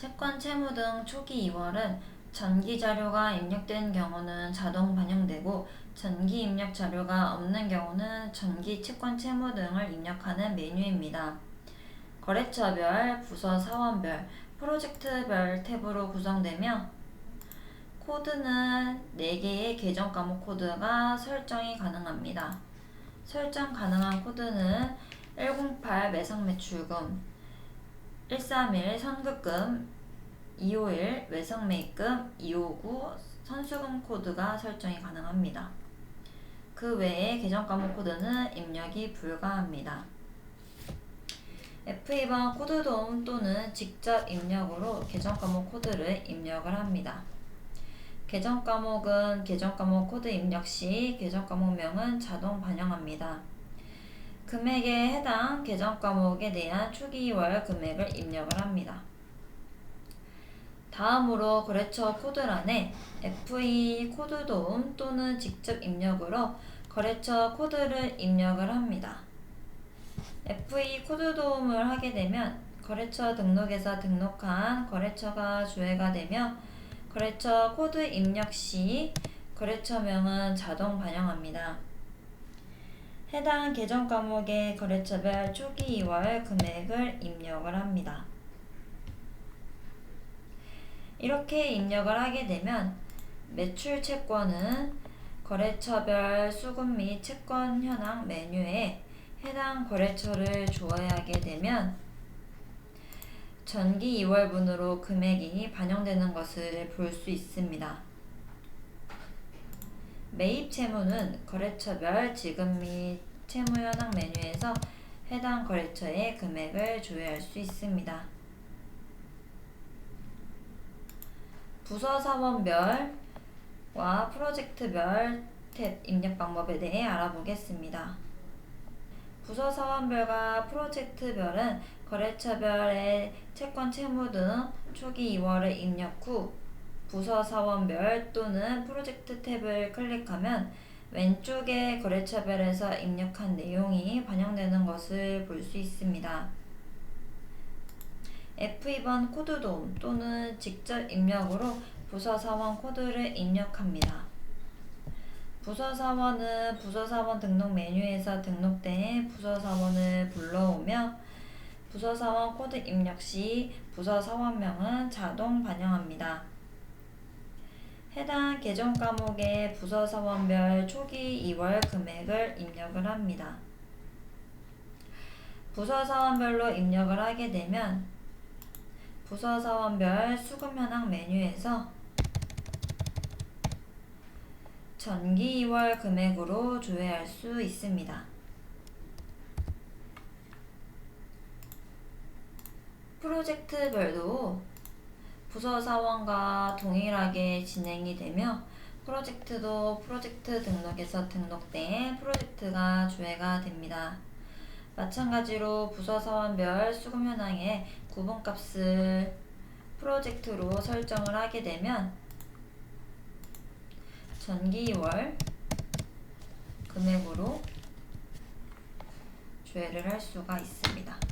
채권 채무 등 초기 2월은 전기 자료가 입력된 경우는 자동 반영되고 전기 입력 자료가 없는 경우는 전기 채권 채무 등을 입력하는 메뉴입니다. 거래처별, 부서 사원별, 프로젝트별 탭으로 구성되며 코드는 4개의 계정 과목 코드가 설정이 가능합니다. 설정 가능한 코드는 108 매상 매출금, 131 선급금, 251 외상 매입금, 259 선수금 코드가 설정이 가능합니다. 그 외에 계정 과목 코드는 입력이 불가합니다. F2번 코드 도움 또는 직접 입력으로 계정 과목 코드를 입력을 합니다. 계정 과목은 계정 과목 코드 입력 시 계정 과목명은 자동 반영합니다. 금액에 해당 계정 과목에 대한 초기 월 금액을 입력을 합니다. 다음으로 거래처 코드란에 FE 코드 도움 또는 직접 입력으로 거래처 코드를 입력을 합니다. FE 코드 도움을 하게 되면 거래처 등록에서 등록한 거래처가 조회가 되며 거래처 코드 입력 시 거래처명은 자동 반영합니다. 해당 계정 과목의 거래처별 초기 2월 금액을 입력을 합니다. 이렇게 입력을 하게 되면 매출 채권은 거래처별 수급 및 채권 현황 메뉴에 해당 거래처를 조회하게 되면 전기 2월분으로 금액이 반영되는 것을 볼 수 있습니다. 매입 채무는 거래처별 지급 및 채무 현황 메뉴에서 해당 거래처의 금액을 조회할 수 있습니다. 부서 사원별과 프로젝트별 탭 입력 방법에 대해 알아보겠습니다. 부서 사원별과 프로젝트별은 거래처별의 채권 채무 등 초기 2월을 입력 후 부서 사원별 또는 프로젝트 탭을 클릭하면 왼쪽에 거래처별에서 입력한 내용이 반영되는 것을 볼 수 있습니다. F2번 코드 도움 또는 직접 입력으로 부서 사원 코드를 입력합니다. 부서 사원은 부서 사원 등록 메뉴에서 등록된 부서 사원을 불러오며 부서 사원 코드 입력 시 부서 사원명은 자동 반영합니다. 해당 계정 과목의 부서 사원별 초기 2월 금액을 입력을 합니다. 부서 사원별로 입력을 하게 되면 부서 사원별 수급 현황 메뉴에서 전기 2월 금액으로 조회할 수 있습니다. 프로젝트별도 부서 사원과 동일하게 진행이 되며 프로젝트도 프로젝트 등록에서 등록된 프로젝트가 조회가 됩니다. 마찬가지로 부서 사원별 수급 현황의 구분값을 프로젝트로 설정을 하게 되면 전기 2월 금액으로 조회를 할 수가 있습니다.